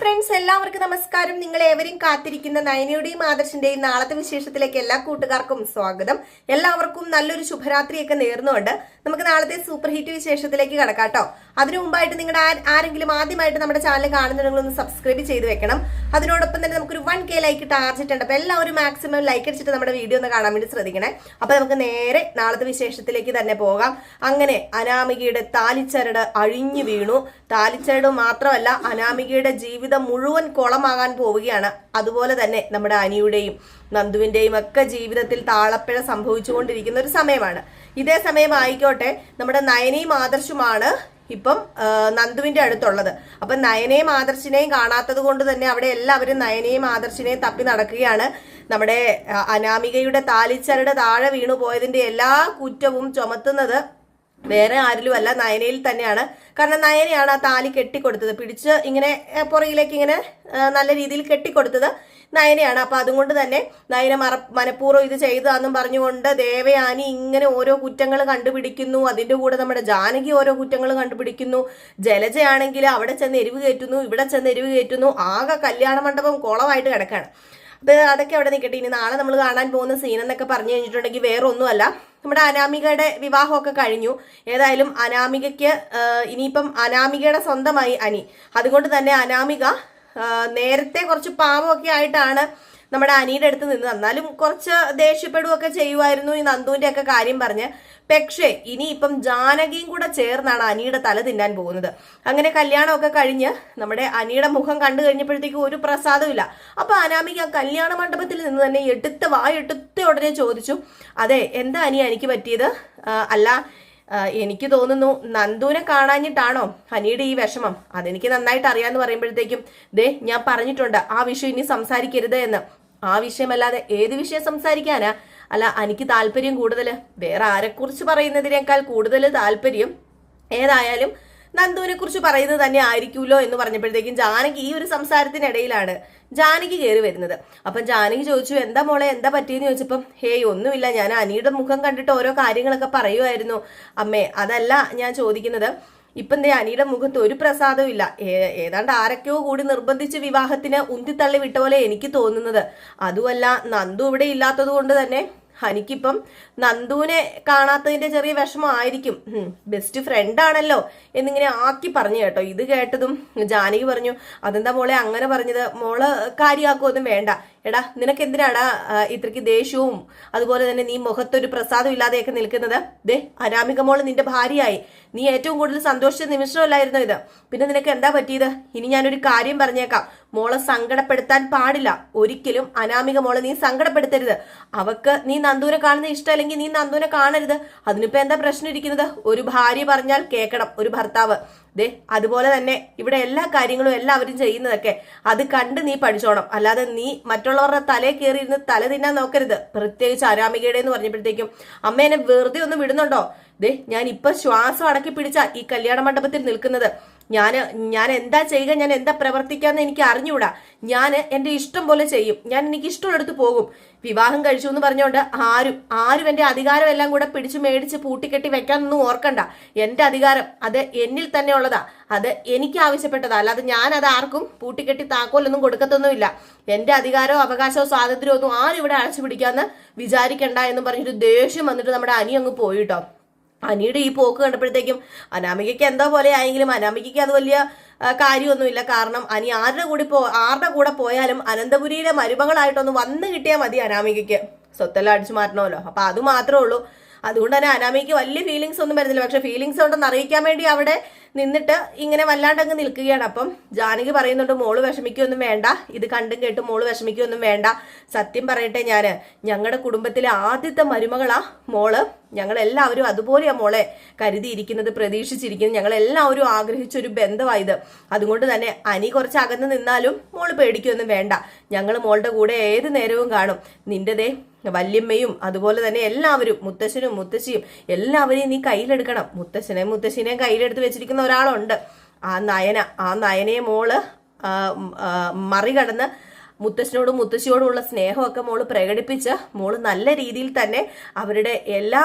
Friends എല്ലാവർക്കും നമസ്കാരം. നിങ്ങൾ ഏവരും കാത്തിരിക്കുന്ന നയനയുടെയും ആദർശിന്റെയും നാളത്തെ വിശേഷത്തിലേക്ക് എല്ലാ കൂട്ടുകാർക്കും സ്വാഗതം. എല്ലാവർക്കും നല്ലൊരു ശുഭരാത്രിയൊക്കെ നേർന്നുകൊണ്ട് നമുക്ക് നാളത്തെ സൂപ്പർ ഹിറ്റ് വിശേഷത്തിലേക്ക് കടക്കാട്ടോ അതിനു മുമ്പായിട്ട് നിങ്ങളുടെ ആരെങ്കിലും ആദ്യമായിട്ട് നമ്മുടെ ചാനൽ കാണുന്നുണ്ടെങ്കിൽ ഒന്ന് സബ്സ്ക്രൈബ് ചെയ്ത് വെക്കണം. അതിനോടൊപ്പം തന്നെ നമുക്കൊരു വൺ കെ ലൈക്ക് ടാർജറ്റ് ഉണ്ട്. അപ്പൊ എല്ലാവരും മാക്സിമം ലൈക്ക് അടിച്ചിട്ട് നമ്മുടെ വീഡിയോ ഒന്ന് കാണാൻ വേണ്ടി ശ്രദ്ധിക്കണേ. അപ്പൊ നമുക്ക് നേരെ നാളത്തെ വിശേഷത്തിലേക്ക് തന്നെ പോകാം. അങ്ങനെ അനാമികയുടെ താലിച്ചരട് അഴിഞ്ഞു വീണു. താലിച്ചരട് മാത്രമല്ല അനാമികയുടെ ജീവിതം മുഴുവൻ കുളമാകാൻ പോവുകയാണ്. അതുപോലെ തന്നെ നമ്മുടെ അനിയുടെയും നന്ദുവിന്റെയും ഒക്കെ ജീവിതത്തിൽ താളപ്പിഴ സംഭവിച്ചുകൊണ്ടിരിക്കുന്ന ഒരു സമയമാണ്. ഇതേ സമയം ആയിക്കോട്ടെ നമ്മുടെ നയനയും ആദർശുമാണ് ഇപ്പം നന്ദുവിന്റെ അടുത്തുള്ളത്. അപ്പൊ നയനയും ആദർശിനെയും കാണാത്തത് കൊണ്ട് തന്നെ അവിടെ എല്ലാവരും നയനയും ആദർശിനെയും തപ്പി നടക്കുകയാണ്. നമ്മുടെ അനാമികയുടെ താലിച്ചരട് താഴെ വീണു പോയതിന്റെ എല്ലാ കുറ്റവും ചുമത്തുന്നത് വേറെ ആരിലും അല്ല നയനയിൽ തന്നെയാണ്. കാരണം നയനയാണ് ആ താലി കെട്ടിക്കൊടുത്തത്. പിടിച്ച് ഇങ്ങനെ പുറകിലേക്ക് ഇങ്ങനെ നല്ല രീതിയിൽ കെട്ടിക്കൊടുത്തത് നയനയാണ്. അപ്പൊ അതുകൊണ്ട് തന്നെ നയന മറ മനഃപൂർവം ഇത് ചെയ്തതാന്നും പറഞ്ഞുകൊണ്ട് ദേവയാനി ഇങ്ങനെ ഓരോ കുറ്റങ്ങൾ കണ്ടുപിടിക്കുന്നു. അതിന്റെ കൂടെ നമ്മുടെ ജാനകി ഓരോ കുറ്റങ്ങൾ കണ്ടുപിടിക്കുന്നു. ജലജയാണെങ്കിൽ അവിടെ ചെന്ന് എരിവ് കയറ്റുന്നു ഇവിടെ ചെന്ന് എരിവ് കയറ്റുന്നു. ആകെ കല്യാണ മണ്ഡപം കുളമായിട്ട് കിടക്കാണ്. അപ്പൊ അതൊക്കെ അവിടെ നിൽക്കട്ടെ ഇനി നാളെ നമ്മൾ കാണാൻ പോകുന്ന സീൻ എന്നൊക്കെ പറഞ്ഞു കഴിഞ്ഞിട്ടുണ്ടെങ്കിൽ വേറെ ഒന്നുമല്ല നമ്മുടെ അനാമികയുടെ വിവാഹമൊക്കെ കഴിഞ്ഞു. ഏതായാലും അനാമികയ്ക്ക് ഇനിയിപ്പം അനാമികയുടെ സ്വന്തമായി അനി. അതുകൊണ്ട് തന്നെ അനാമിക നേരത്തെ കുറച്ച് പാവമൊക്കെ ആയിട്ടാണ് നമ്മുടെ അനിയുടെ അടുത്ത് നിന്ന് എന്നാലും കുറച്ച് ദേഷ്യപ്പെടുകയൊക്കെ ചെയ്യുമായിരുന്നു ഈ നന്ദുവിന്റെ ഒക്കെ കാര്യം പറഞ്ഞ്. പക്ഷേ ഇനിയിപ്പം ജാനകിയും കൂടെ ചേർന്നാണ് അനിയുടെ തല തിന്നാൻ പോകുന്നത്. അങ്ങനെ കല്യാണമൊക്കെ കഴിഞ്ഞ് നമ്മുടെ അനിയുടെ മുഖം കണ്ടു കഴിഞ്ഞപ്പോഴത്തേക്കും ഒരു പ്രസാദമില്ല അപ്പൊ അനാമിക ആ കല്യാണ മണ്ഡപത്തിൽ നിന്ന് തന്നെ എടുത്ത് വായെടുത്ത ഉടനെ ചോദിച്ചു അതെ എന്താ അനിയ എനിക്ക് പറ്റിയത്? അല്ല എനിക്ക് തോന്നുന്നു നന്ദുവിനെ കാണാഞ്ഞിട്ടാണോ ഹനിയുടെ ഈ വിഷമം? അതെനിക്ക് നന്നായിട്ട് അറിയാന്ന് പറയുമ്പോഴത്തേക്കും ദേ ഞാൻ പറഞ്ഞിട്ടുണ്ട് ആ വിഷയം ഇനി സംസാരിക്കരുത് എന്ന്. ആ വിഷയമല്ലാതെ ഏത് വിഷയം സംസാരിക്കാനാ? അല്ല എനിക്ക് താല്പര്യം കൂടുതൽ വേറെ ആരെക്കുറിച്ച് പറയുന്നതിനേക്കാൾ കൂടുതൽ താല്പര്യം ഏതായാലും നന്ദുവിനെ കുറിച്ച് പറയുന്നത് തന്നെ ആയിരിക്കുമല്ലോ എന്ന് പറഞ്ഞപ്പോഴത്തേക്കും ജാനകി ഈ ഒരു സംസാരത്തിനിടയിലാണ് ജാനകി കയറി വരുന്നത്. അപ്പം ജാനകി ചോദിച്ചു എന്താ മോളെ എന്താ പറ്റിയെന്ന് ചോദിച്ചപ്പം ഹേയ് ഒന്നുമില്ല. ഞാൻ അനിയുടെ മുഖം കണ്ടിട്ട് ഓരോ കാര്യങ്ങളൊക്കെ പറയുമായിരുന്നു. അമ്മേ അതല്ല ഞാൻ ചോദിക്കുന്നത്. ഇപ്പം ദേ അനിയുടെ മുഖത്ത് ഒരു പ്രസാദവും ഇല്ല. ഏതാണ്ട് ആരൊക്കെയോ കൂടി നിർബന്ധിച്ച് വിവാഹത്തിന് ഉന്തിത്തള്ളി വിട്ട പോലെ എനിക്ക് തോന്നുന്നത്. അതുമല്ല നന്ദു ഇവിടെ ഇല്ലാത്തത് കൊണ്ട് തന്നെ എനിക്കിപ്പം നന്ദുവിനെ കാണാത്തതിന്റെ ചെറിയ വിഷമമായിരിക്കും. ബെസ്റ്റ് ഫ്രണ്ട് ആണല്ലോ എന്നിങ്ങനെ ആക്കി പറഞ്ഞു കേട്ടോ. ഇത് കേട്ടതും ജാനകി പറഞ്ഞു അതെന്താ മോളെ അങ്ങനെ പറഞ്ഞത്? മോൾ കാര്യമാക്കുമൊന്നും വേണ്ട. എടാ നിനക്ക് എന്തിനാടാ ആ, ഇത്രയ്ക്ക് ദേഷ്യവും അതുപോലെ തന്നെ നീ മുഖത്തൊരു പ്രസാദം ഇല്ലാതെയൊക്കെ നിൽക്കുന്നത്? ദേ അനാമിക മോൾ നിന്റെ ഭാര്യയായി. നീ ഏറ്റവും കൂടുതൽ സന്തോഷിച്ച നിമിഷമല്ലായിരുന്നു ഇത്? പിന്നെ നിനക്ക് എന്താ പറ്റിയത്? ഇനി ഞാനൊരു കാര്യം പറഞ്ഞേക്കാം. മോളെ സങ്കടപ്പെടുത്താൻ പാടില്ല. ഒരിക്കലും അനാമിക മോളെ നീ സങ്കടപ്പെടുത്തരുത്. അവക്ക് നീ നന്ദുവിനെ കാണുന്ന ഇഷ്ടമല്ലെങ്കിൽ നീ നന്ദൂനെ കാണരുത്. അതിനിപ്പോ എന്താ പ്രശ്നം ഇരിക്കുന്നത്? ഒരു ഭാര്യ പറഞ്ഞാൽ കേൾക്കണം ഒരു ഭർത്താവ്. ദേ അതുപോലെ തന്നെ ഇവിടെ എല്ലാ കാര്യങ്ങളും എല്ലാവരും ചെയ്യുന്നതൊക്കെ അത് കണ്ട് നീ പഠിച്ചോണം. അല്ലാതെ നീ മറ്റുള്ളവരുടെ തലേ കയറി ഇരുന്ന് തല തിന്നാൻ നോക്കരുത്. പ്രത്യേകിച്ച് അരാമികയുടെ എന്ന് പറഞ്ഞപ്പോഴത്തേക്കും അമ്മ എന്നെ വെറുതെ ഒന്നും വിടുന്നുണ്ടോ? ദേ ഞാൻ ഇപ്പൊ ശ്വാസം അടക്കി പിടിച്ച ഈ കല്യാണ മണ്ഡപത്തിൽ നിൽക്കുന്നത്. ഞാൻ ഞാൻ എന്താ ചെയ്യുക ഞാൻ എന്താ പ്രവർത്തിക്കാന്ന് എനിക്ക് അറിഞ്ഞുകൂടാ. ഞാൻ എന്റെ ഇഷ്ടം പോലെ ചെയ്യും. ഞാൻ എനിക്ക് ഇഷ്ടമുള്ളടുത്ത് പോകും. വിവാഹം കഴിച്ചു എന്ന് പറഞ്ഞുകൊണ്ട് ആരും ആരും എന്റെ അധികാരം എല്ലാം കൂടെ പിടിച്ചു മേടിച്ച് പൂട്ടിക്കെട്ടി വെക്കാനൊന്നും ഓർക്കണ്ട. എന്റെ അധികാരം അത് എന്നിൽ തന്നെ ഉള്ളതാ. അത് എനിക്ക് ആവശ്യപ്പെട്ടതാ. അല്ലാതെ ഞാൻ അത് ആർക്കും പൂട്ടിക്കെട്ടി താക്കോലൊന്നും കൊടുക്കത്തൊന്നുമില്ല. എന്റെ അധികാരമോ അവകാശമോ സ്വാതന്ത്ര്യമോ ഒന്നും ആരും ഇവിടെ അടച്ചു പിടിക്കാന്ന് വിചാരിക്കണ്ട എന്ന് പറഞ്ഞിട്ട് ദേഷ്യം വന്നിട്ട് നമ്മുടെ അനി അങ്ങ് പോയിട്ടോ അനിയുടെ ഈ പോക്ക് കണ്ടപ്പോഴത്തേക്കും അനാമികയ്ക്ക് എന്താ പോലെ ആയെങ്കിലും അനാമികയ്ക്ക് അത് വലിയ കാര്യമൊന്നുമില്ല. കാരണം അനി ആരുടെ കൂടി പോ ആരുടെ കൂടെ പോയാലും അനന്തപുരിയിലെ മരുമകളായിട്ടൊന്ന് വന്നു കിട്ടിയാൽ മതി അനാമികയ്ക്ക്. സ്വത്തെല്ലാം അടിച്ചു മാറ്റണമല്ലോ. അപ്പൊ അത് മാത്രമേ ഉള്ളൂ. അതുകൊണ്ട് തന്നെ അനാമിക്ക് വലിയ ഫീലിങ്സ് ഒന്നും വരുന്നില്ല. പക്ഷെ ഫീലിങ്സ് ഉണ്ടെന്ന് അറിയിക്കാൻ വേണ്ടി അവിടെ നിന്നിട്ട് ഇങ്ങനെ വല്ലാണ്ട് അങ്ങ് നിൽക്കുകയാണ്. അപ്പം ജാനകി പറയുന്നുണ്ട് മോൾ വിഷമിക്കൊന്നും വേണ്ട. ഇത് കണ്ടും കേട്ടും മോൾ വിഷമിക്കൊന്നും വേണ്ട. സത്യം പറയട്ടെ ഞാൻ. ഞങ്ങളുടെ കുടുംബത്തിലെ ആദ്യത്തെ മരുമകളാ മോൾ. ഞങ്ങളെല്ലാവരും അതുപോലെയാ മോളെ. കരുതിയിരിക്കുന്നത് പ്രതീക്ഷിച്ചിരിക്കുന്നത്. ഞങ്ങളെല്ലാവരും ആഗ്രഹിച്ചൊരു ബന്ധമായത് അതുകൊണ്ട് തന്നെ അനി കുറച്ച് അകന്ന് നിന്നാലും മോൾ പേടിക്കൊന്നും വേണ്ട. ഞങ്ങൾ മോളുടെ കൂടെ ഏത് നേരവും കാണും. നിന്റെതേ വല്യമ്മയും അതുപോലെ തന്നെ എല്ലാവരും മുത്തശ്ശനും മുത്തശ്ശിയും എല്ലാവരെയും നീ കയ്യിലെടുക്കണം. മുത്തശ്ശനെ മുത്തശ്ശിനെയും കയ്യിലെടുത്ത് വെച്ചിരിക്കുന്ന ഒരാളുണ്ട്. ആ നയന ആ നയനയെ മോൾ മറികടന്ന് മുത്തശ്ശനോടും മുത്തശ്ശിയോടുമുള്ള സ്നേഹമൊക്കെ മോൾ പ്രകടിപ്പിച്ച് മോൾ നല്ല രീതിയിൽ തന്നെ അവരുടെ എല്ലാ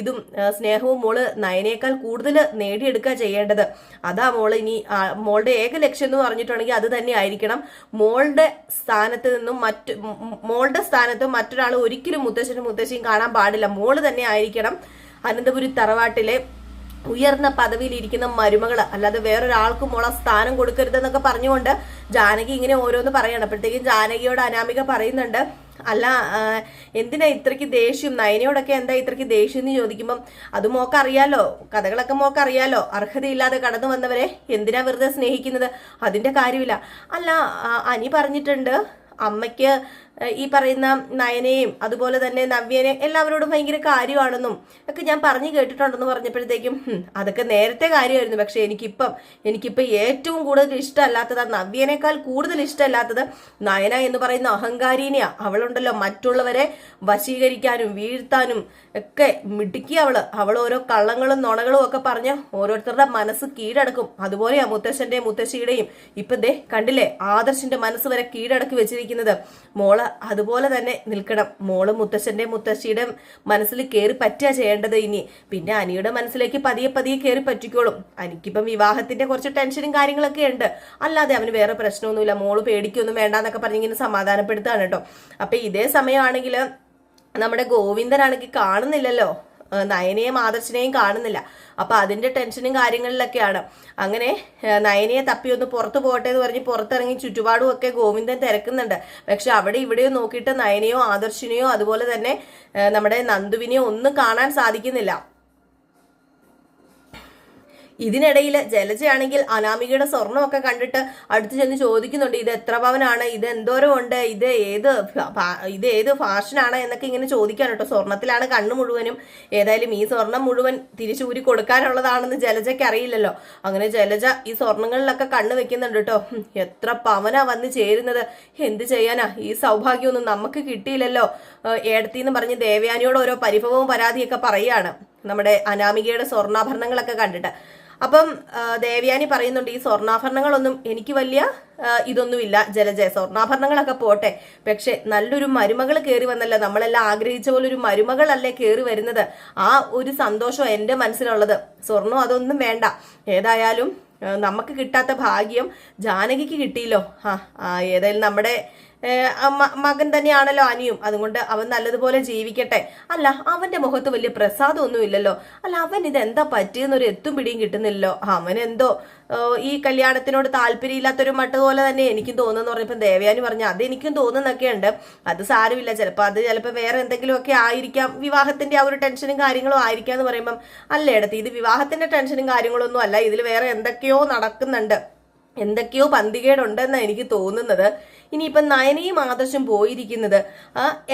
ഇതും സ്നേഹവും മോൾ നയനേക്കാൾ കൂടുതൽ നേടിയെടുക്കുക ചെയ്യേണ്ടത്. അതാ മോൾ ഇനി മോളുടെ ഏക ലക്ഷ്യം എന്ന് പറഞ്ഞിട്ടുണ്ടെങ്കിൽ അത് തന്നെ ആയിരിക്കണം. മോളുടെ സ്ഥാനത്ത് നിന്നും മറ്റു മോളുടെ സ്ഥാനത്ത് മറ്റൊരാൾ ഒരിക്കലും മുത്തശ്ശനും മുത്തശ്ശിയും കാണാൻ പാടില്ല. മോൾ തന്നെ ആയിരിക്കണം അനന്തപുരി തറവാട്ടിലെ ഉയർന്ന പദവിയിൽ ഇരിക്കുന്ന അല്ലാതെ വേറൊരാൾക്ക് മുള സ്ഥാനം കൊടുക്കരുതെന്നൊക്കെ പറഞ്ഞുകൊണ്ട് ജാനകി ഇങ്ങനെ ഓരോന്ന് പറയണം. അപ്പോഴത്തേക്കും ജാനകിയോട് അനാമിക പറയുന്നുണ്ട് അല്ല എന്തിനാ ഇത്രയ്ക്ക് ദേഷ്യം? നയനയോടൊക്കെ എന്താ ഇത്രയ്ക്ക് ദേഷ്യം എന്ന് ചോദിക്കുമ്പം അത് മോക്കറിയാലോ? കഥകളൊക്കെ മോക്കറിയാലോ? അർഹതയില്ലാതെ കടന്നു വന്നവരെ എന്തിനാ വെറുതെ സ്നേഹിക്കുന്നത്? അതിന്റെ കാര്യമില്ല. അല്ല അനി പറഞ്ഞിട്ടുണ്ട് അമ്മയ്ക്ക് ഈ പറയുന്ന നയനയും അതുപോലെ തന്നെ നവ്യനെ എല്ലാവരോടും ഭയങ്കര കാര്യമാണെന്നും ഒക്കെ ഞാൻ പറഞ്ഞു കേട്ടിട്ടുണ്ടെന്ന് പറഞ്ഞപ്പോഴത്തേക്കും "ഹും, അതൊക്കെ നേരത്തെ കാര്യമായിരുന്നു. പക്ഷെ എനിക്കിപ്പം എനിക്കിപ്പം ഏറ്റവും കൂടുതൽ ഇഷ്ടമല്ലാത്തത് നവ്യനേക്കാൾ കൂടുതൽ ഇഷ്ടമല്ലാത്തത് നയന എന്ന് പറയുന്ന അഹങ്കാരീനെയാ. അവളുണ്ടല്ലോ മറ്റുള്ളവരെ വശീകരിക്കാനും വീഴ്ത്താനും ഒക്കെ മിടുക്കി അവൾ. അവൾ ഓരോ കള്ളങ്ങളും നുണകളും ഒക്കെ പറഞ്ഞ് ഓരോരുത്തരുടെ മനസ്സ് കീഴടക്കും. അതുപോലെയാ മുത്തശ്ശന്റെയും മുത്തശ്ശിയുടെയും. ഇപ്പൊ ദേ കണ്ടില്ലേ ആദർശിന്റെ മനസ്സ് വരെ കീഴടക്കി വെച്ചിരിക്കുന്നത്. മോൾ അതുപോലെ തന്നെ നിൽക്കണം. മോൾ മുത്തശ്ശന്റെ മുത്തശ്ശിയുടെ മനസ്സിൽ കയറി പറ്റുക ചെയ്യേണ്ടത് ഇനി. പിന്നെ അനിയുടെ മനസ്സിലേക്ക് പതിയെ പതിയെ കയറി പറ്റിക്കോളും. അനിക്കിപ്പം വിവാഹത്തിന്റെ കുറച്ച് ടെൻഷനും കാര്യങ്ങളൊക്കെ ഉണ്ട്. അല്ലാതെ അവന് വേറെ പ്രശ്നമൊന്നുമില്ല. മോൾ പേടിക്കൊന്നും വേണ്ടാന്നൊക്കെ പറഞ്ഞിങ്ങനെ സമാധാനപ്പെടുത്താണ് കേട്ടോ. അപ്പൊ ഇതേ സമയമാണെങ്കിൽ നമ്മുടെ ഗോവിന്ദനാണെങ്കിൽ കാണുന്നില്ലല്ലോ. നയനയും ആദർശിനെയും കാണുന്നില്ല. അപ്പൊ അതിന്റെ ടെൻഷനും കാര്യങ്ങളിലൊക്കെയാണ്. അങ്ങനെ നയനയെ തപ്പി ഒന്ന് പുറത്തു പോകട്ടെ എന്ന് പറഞ്ഞ് പുറത്തിറങ്ങി ചുറ്റുപാടും ഒക്കെ ഗോവിന്ദൻ തിരക്കുന്നുണ്ട്. പക്ഷെ അവിടെ ഇവിടെയോ നോക്കിയിട്ട് നയനയോ ആദർശിനെയോ അതുപോലെ തന്നെ നമ്മുടെ നന്ദുവിനെയോ ഒന്നും കാണാൻ സാധിക്കുന്നില്ല. ഇതിനിടയിൽ ജലജയാണെങ്കിൽ അനാമികയുടെ സ്വർണമൊക്കെ കണ്ടിട്ട് അടുത്ത് ചെന്ന് ചോദിക്കുന്നുണ്ട് ഇത് എത്ര പവനാണ്? ഇത് എന്തോരം ഉണ്ട്? ഇത് ഏത് ഇത് ഏത് ഫാഷനാണ്? എന്നൊക്കെ ഇങ്ങനെ ചോദിക്കാൻ കേട്ടോ. സ്വർണത്തിലാണ് കണ്ണു മുഴുവനും. ഏതായാലും ഈ സ്വർണം മുഴുവൻ തിരിച്ചൂരി കൊടുക്കാനുള്ളതാണെന്ന് ജലജയ്ക്ക് അറിയില്ലല്ലോ. അങ്ങനെ ജലജ ഈ സ്വർണങ്ങളിലൊക്കെ കണ്ണ് വെക്കുന്നുണ്ട് കേട്ടോ. എത്ര പവനാ വന്ന് ചേരുന്നത്? എന്ത് ചെയ്യാനാ? ഈ സൗഭാഗ്യമൊന്നും നമുക്ക് കിട്ടിയില്ലല്ലോ. ഏടത്തിന്ന് പറഞ്ഞ് ദേവയാനിയോട് ഓരോ പരിഭവവും പരാതിയൊക്കെ പറയാണ് നമ്മുടെ അനാമികയുടെ സ്വർണാഭരണങ്ങളൊക്കെ കണ്ടിട്ട്. അപ്പം ദേവ്യാനി പറയുന്നുണ്ട് ഈ സ്വർണാഭരണങ്ങളൊന്നും എനിക്ക് വലിയ ഇതൊന്നുമില്ല ജലജയ സ്വർണാഭരണങ്ങളൊക്കെ പോട്ടെ. പക്ഷെ നല്ലൊരു മരുമകൾ കയറി വന്നല്ലോ നമ്മളെല്ലാം ആഗ്രഹിച്ച പോലെ ഒരു മരുമകളല്ലേ കയറി വരുന്നത്. ആ ഒരു സന്തോഷം എന്റെ മനസ്സിലുള്ളത്. സ്വർണം അതൊന്നും വേണ്ട. ഏതായാലും നമുക്ക് കിട്ടാത്ത ഭാഗ്യം ജാനകിക്ക് കിട്ടിയില്ലോ. ആ ഏതായാലും നമ്മുടെ മകൻ തന്നെയാണല്ലോ അനിയും. അതുകൊണ്ട് അവൻ നല്ലതുപോലെ ജീവിക്കട്ടെ. അല്ല അവന്റെ മുഖത്ത് വലിയ പ്രസാദമൊന്നും ഇല്ലല്ലോ. അല്ല അവൻ ഇത് എന്താ പറ്റിയെന്നൊരു എത്തും പിടിയും കിട്ടുന്നില്ലല്ലോ. അവൻ എന്തോ ഈ കല്യാണത്തിനോട് താല്പര്യമില്ലാത്തൊരു മട്ട് പോലെ തന്നെ എനിക്കും തോന്നുന്നു പറഞ്ഞപ്പോൾ ദേവയാനി പറഞ്ഞു അത് എനിക്കും തോന്നുന്നൊക്കെ അത് സാരമില്ല. ചിലപ്പോൾ അത് ചിലപ്പോൾ വേറെ എന്തെങ്കിലുമൊക്കെ ആയിരിക്കാം. വിവാഹത്തിന്റെ ആ ഒരു ടെൻഷനും കാര്യങ്ങളും ആയിരിക്കാം എന്ന് പറയുമ്പം അല്ല ഇടത്ത് ഇത് വിവാഹത്തിന്റെ ടെൻഷനും കാര്യങ്ങളൊന്നും അല്ല. ഇതിൽ വേറെ എന്തൊക്കെയോ നടക്കുന്നുണ്ട്. എന്തൊക്കെയോ പന്തികേടുണ്ടെന്നാണ് എനിക്ക് തോന്നുന്നത്. ഇനിയിപ്പം നയനയും ആദർശം പോയിരിക്കുന്നത്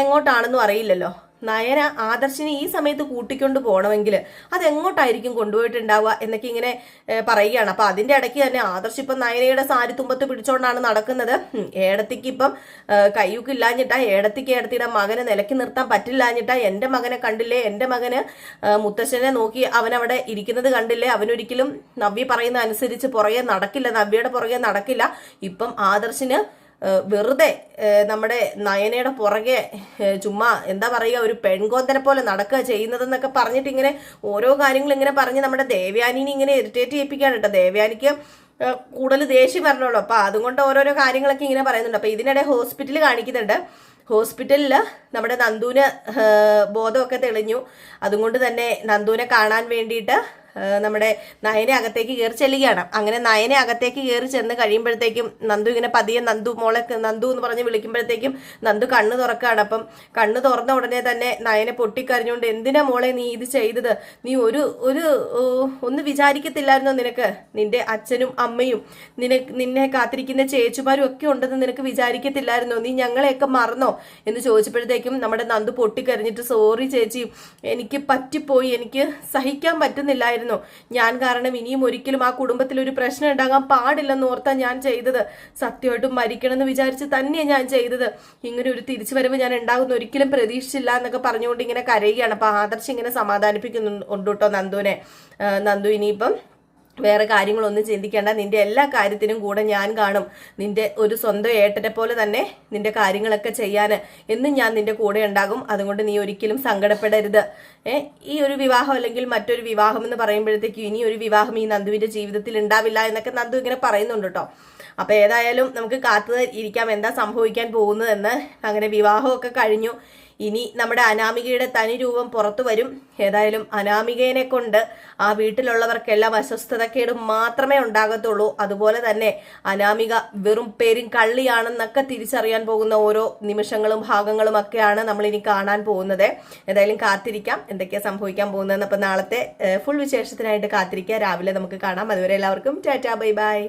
എങ്ങോട്ടാണെന്നും അറിയില്ലല്ലോ. നയന ആദർശിനെ ഈ സമയത്ത് കൂട്ടിക്കൊണ്ട് പോകണമെങ്കിൽ അതെങ്ങോട്ടായിരിക്കും കൊണ്ടുപോയിട്ടുണ്ടാവുക എന്നൊക്കെ ഇങ്ങനെ പറയുകയാണ്. അപ്പൊ അതിന്റെ ഇടയ്ക്ക് തന്നെ ആദർശ് ഇപ്പം നയനയുടെ സാരി തുമ്പത്ത് പിടിച്ചോണ്ടാണ് നടക്കുന്നത്. ഏടത്തിക്ക് ഇപ്പം കയ്യൂക്ക് ഇല്ലാഞ്ഞിട്ടാ ഏടത്തിക്ക് ഏടത്തിയുടെ മകനെ നിലക്കി നിർത്താൻ പറ്റില്ലാഞ്ഞിട്ടാ എന്റെ മകനെ കണ്ടില്ലേ എന്റെ മകന് മുത്തശ്ശനെ നോക്കി അവനവിടെ ഇരിക്കുന്നത് കണ്ടില്ലേ അവനൊരിക്കലും നവ്യ പറയുന്ന അനുസരിച്ച് പുറകെ നടക്കില്ല നവ്യയുടെ പുറകെ നടക്കില്ല. ഇപ്പം ആദർശിന് വെറുതെ നമ്മുടെ നയനയുടെ പുറകെ ചുമ്മാ എന്താ പറയുക ഒരു പെൺകോന്തനെ പോലെ നടക്കുക ചെയ്യുന്നതെന്നൊക്കെ പറഞ്ഞിട്ട് ഇങ്ങനെ ഓരോ കാര്യങ്ങൾ ഇങ്ങനെ പറഞ്ഞ് നമ്മുടെ ദേവ്യാനിനെ ഇങ്ങനെ ഇറിറ്റേറ്റ് ചെയ്യിപ്പിക്കുകയാണ് കേട്ടോ. ദേവ്യാനിക്ക് കൂടുതൽ ദേഷ്യം വരണമല്ലോ അപ്പൊ അതുകൊണ്ട് ഓരോരോ കാര്യങ്ങളൊക്കെ ഇങ്ങനെ പറയുന്നുണ്ട്. അപ്പൊ ഇതിനിടെ ഹോസ്പിറ്റലിൽ കാണിക്കുന്നുണ്ട്. ഹോസ്പിറ്റലിൽ നമ്മുടെ നന്ദുവിന് ബോധമൊക്കെ തെളിഞ്ഞു. അതുകൊണ്ട് തന്നെ നന്ദുവിനെ കാണാൻ വേണ്ടിയിട്ട് നമ്മുടെ നയനെ അകത്തേക്ക് കയറി ചെല്ലുകയാണ്. അങ്ങനെ നയനെ അകത്തേക്ക് കയറി ചെന്ന് കഴിയുമ്പോഴത്തേക്കും നന്ദു ഇങ്ങനെ പതിയെ നന്ദു മോളെ നന്ദു എന്ന് പറഞ്ഞ് വിളിക്കുമ്പോഴത്തേക്കും നന്ദു കണ്ണ് തുറക്കുകയാണ്. അപ്പം കണ്ണ് തുറന്ന ഉടനെ തന്നെ നയനെ പൊട്ടിക്കരഞ്ഞുകൊണ്ട് എന്തിനാ മോളെ നീ ഇത് ചെയ്തത്? നീ ഒരു ഒരു ഒന്ന് വിചാരിക്കത്തില്ലായിരുന്നോ നിനക്ക്? നിന്റെ അച്ഛനും അമ്മയും നിന നിന്നെ കാത്തിരിക്കുന്ന ചേച്ചുമാരും ഒക്കെ ഉണ്ടെന്ന് നിനക്ക് വിചാരിക്കത്തില്ലായിരുന്നോ? നീ ഞങ്ങളെയൊക്കെ മറന്നോ? എന്ന് ചോദിച്ചപ്പോഴത്തേക്കും നമ്മുടെ നന്ദു പൊട്ടിക്കരഞ്ഞിട്ട് സോറി ചേച്ചി എനിക്ക് പറ്റിപ്പോയി. എനിക്ക് സഹിക്കാൻ പറ്റുന്നില്ലായിരുന്നു. ഞാൻ കാരണം ഇനിയും ഒരിക്കലും ആ കുടുംബത്തിൽ ഒരു പ്രശ്നം ഉണ്ടാകാൻ പാടില്ലെന്ന് ഓർത്താ ഞാൻ ചെയ്തത്. സത്യമായിട്ടും മരിക്കണമെന്ന് വിചാരിച്ച് തന്നെയാണ് ഞാൻ ചെയ്തത്. ഇങ്ങനെ ഒരു തിരിച്ചു തിരിച്ചുവരവ് ഞാൻ ഉണ്ടാകുന്ന ഒരിക്കലും പ്രതീക്ഷിച്ചില്ല എന്നൊക്കെ പറഞ്ഞുകൊണ്ട് ഇങ്ങനെ കരയുകയാണ്. അപ്പൊ ആദർശ് ഇങ്ങനെ സമാധാനിപ്പിക്കുന്നുണ്ട് കേട്ടോ നന്ദുവിനെ. നന്ദു ഇനിയിപ്പം വേറെ കാര്യങ്ങളൊന്നും ചിന്തിക്കേണ്ട. നിന്റെ എല്ലാ കാര്യത്തിനും കൂടെ ഞാൻ കാണും. നിന്റെ ഒരു സ്വന്തം ഏട്ടനെ പോലെ തന്നെ നിന്റെ കാര്യങ്ങളൊക്കെ ചെയ്യാൻ എന്നും ഞാൻ നിന്റെ കൂടെ ഉണ്ടാകും. അതുകൊണ്ട് നീ ഒരിക്കലും സങ്കടപ്പെടരുത്. ഈ ഒരു വിവാഹം അല്ലെങ്കിൽ മറ്റൊരു വിവാഹം എന്ന് പറയുമ്പോഴത്തേക്കും ഇനി ഒരു വിവാഹം ഈ നന്ദുവിന്റെ ജീവിതത്തിൽ ഉണ്ടാവില്ല എന്നൊക്കെ നന്ദു ഇങ്ങനെ പറയുന്നുണ്ട് കേട്ടോ അപ്പൊ ഏതായാലും നമുക്ക് കാത്തു ഇരിക്കാം. എന്താ സംഭവിക്കാൻ പോകുന്നതെന്ന്. അങ്ങനെ വിവാഹമൊക്കെ കഴിഞ്ഞു. ഇനി നമ്മുടെ അനാമികയുടെ തനി രൂപം പുറത്തു വരും. ഏതായാലും അനാമികേനെ കൊണ്ട് ആ വീട്ടിലുള്ളവർക്കെല്ലാം അസ്വസ്ഥതക്കേടും മാത്രമേ ഉണ്ടാകത്തുള്ളൂ. അതുപോലെ തന്നെ അനാമിക വെറും പേരും കള്ളിയാണെന്നൊക്കെ തിരിച്ചറിയാൻ പോകുന്ന ഓരോ നിമിഷങ്ങളും ഭാഗങ്ങളും ഒക്കെയാണ് നമ്മൾ ഇനി കാണാൻ പോകുന്നത്. ഏതായാലും കാത്തിരിക്കാം. എന്തൊക്കെയാ സംഭവിക്കാൻ പോകുന്നതെന്ന് അപ്പൊ നാളത്തെ ഫുൾ വിശേഷത്തിനായിട്ട് കാത്തിരിക്കുക. രാവിലെ നമുക്ക് കാണാം. അതുവരെ എല്ലാവർക്കും ടാറ്റാ ബൈ ബൈ.